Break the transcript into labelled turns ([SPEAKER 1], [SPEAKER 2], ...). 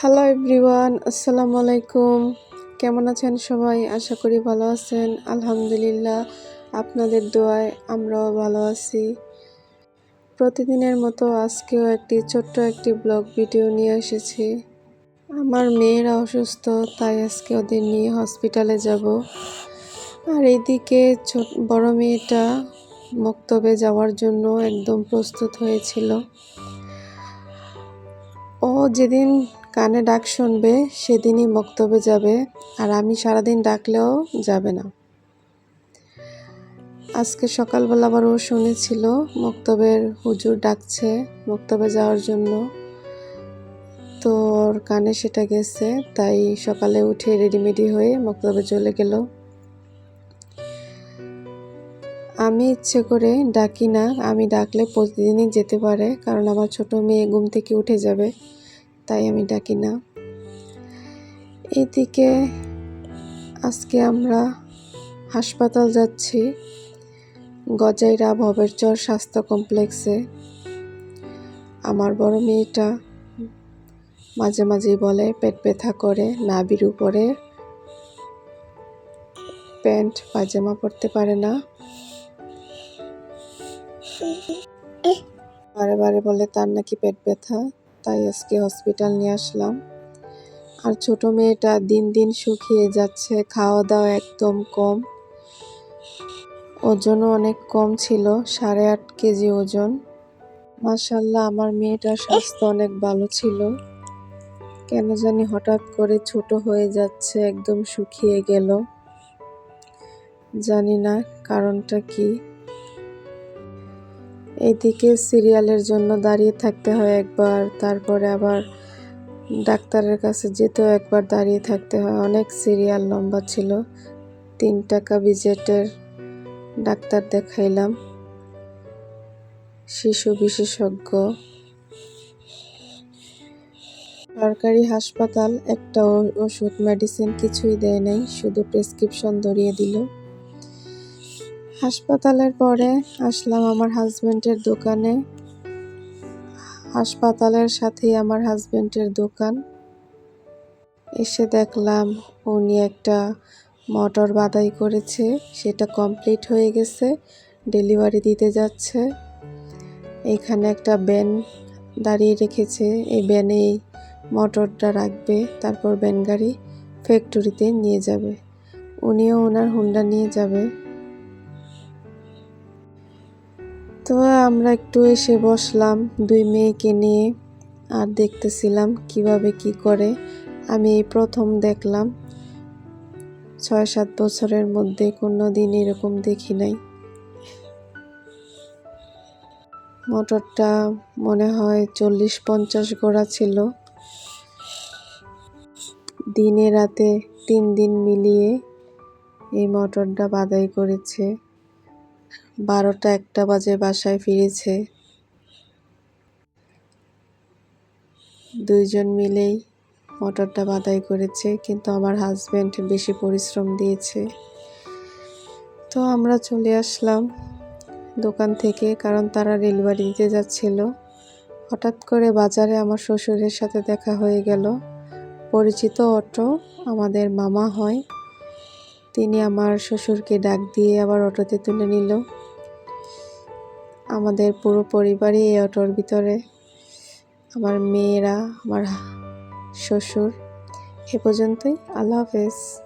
[SPEAKER 1] Hello everyone আসসালামু আলাইকুম কেমন আছেন সবাই? আশা করি ভালো আছেন। আলহামদুলিল্লাহ, আপনাদের দোয়ায় আমরাও ভালো আছি। প্রতিদিনের মতো আজকেও একটি ছোট্ট একটি ব্লগ ভিডিও নিয়ে এসেছি। আমার মেয়েরা অসুস্থ, তাই আজকে ওদের নিয়ে হসপিটালে যাব। আর এইদিকে ছোট, বড় মেয়েটা মক্তবে যাওয়ার জন্য একদম প্রস্তুত হয়েছিল। ও যেদিন কানে ডাক শুনবে, সেদিনই মক্তবে যাবে, আর আমি সারাদিন ডাকলেও যাবে না। আজকে সকালবেলা আবার ও শুনেছিল মক্তবের হুজুর ডাকছে মক্তবে যাওয়ার জন্য। তো ওর কানে সেটা গেছে, তাই সকালে উঠে রেডিমেডি হয়ে মক্তবে চলে গেল। আমি ইচ্ছে করে ডাকি না, আমি ডাকলে প্রতিদিনই যেতে পারে, কারণ আমার ছোট মেয়ে ঘুম থেকে উঠে যাবে। তাই আমি ডাকি না। এদিকে আজকে আমরা হাসপাতাল যাচ্ছি, গজাইরা ভবেরচর স্বাস্থ্য কমপ্লেক্সে। আমার বড় মেয়েটা মাঝে মাঝেই বলে, পেট ব্যথা করে নাবির উপরে প্যান্ট, পায়জামা পরতে পারে না। বারে বারে বলে, তার নাকি পেট ব্যথা। তাই আজকে হসপিটাল নিয়ে আসলাম। আর ছোট মেয়েটা দিন দিন শুকিয়ে যাচ্ছে খাওয়া দাওয়া একদম কম। ওজনও অনেক কম ছিল, সাড়ে আট কেজি ওজন। মাসাল্লাহ আমার মেয়েটার স্বাস্থ্য অনেক ভালো ছিল। কেন জানি হঠাৎ করে ছোট হয়ে যাচ্ছে, একদম শুকিয়ে গেল। জানি না কারণটা কি। এইদিকে সিরিয়ালের জন্য দাঁড়িয়ে থাকতে হয় একবার, তারপরে আবার ডাক্তারের কাছে যেতেও একবার দাঁড়িয়ে থাকতে হয়। অনেক সিরিয়াল লম্বা ছিল। তিন টাকা বিজেটের ডাক্তার দেখাইলাম। শিশু বিশেষজ্ঞ। সরকারি হাসপাতাল, একটা ওষুধ, মেডিসিন কিছুই দেয় নাই, শুধু প্রেসক্রিপশন ধরিয়ে দিল। হাসপাতালের পরে আসলাম আমার হাজবেন্ডের দোকানে। হাসপাতালের সাথেই আমার হাজবেন্ডের দোকান। এসে দেখলাম উনি একটা মটর বাদাই করেছে, সেটা কমপ্লিট হয়ে গেছে, ডেলিভারি দিতে যাচ্ছে। এখানে একটা ব্যান দাঁড়িয়ে রেখেছে, এই ব্যানেই মটরটা রাখবে, তারপর ব্যান গাড়ি ফ্যাক্টরিতে নিয়ে যাবে। উনিও ওনার হুন্ডা নিয়ে যাবে। তো আমরা একটু এসে বসলাম দুই মেয়েকে নিয়ে আর দেখতেছিলাম কীভাবে কি করে। আমি এই প্রথম দেখলাম। ছয় সাত বছরের মধ্যে কোনো দিন এরকম দেখি নাই। মোটরটা মনে হয় চল্লিশ পঞ্চাশ গোড়া ছিল। দিনে রাতে তিন দিন মিলিয়ে এই মোটরটা বাদাই করেছে। বারোটা একটা বাজে বাসায় ফিরেছে। দুইজন মিলেই মোটরটা বাদাই করেছে, কিন্তু আমার হাজব্যান্ড বেশি পরিশ্রম দিয়েছে। তো আমরা চলে আসলাম দোকান থেকে, কারণ তারা ডেলিভারি দিতে যাচ্ছিল। হঠাৎ করে বাজারে আমার শ্বশুরের সাথে দেখা হয়ে গেল। পরিচিত অটো, আমাদের মামা হয়। তিনি আমার শ্বশুরকে ডাক দিয়ে আবার অটোতে তুলে নিল। আমাদের পুরো পরিবারই এই অটোর ভিতরে। আমার মেয়েরা, আমার শ্বশুর, এ পর্যন্তই। আল্লাহ হাফেজ।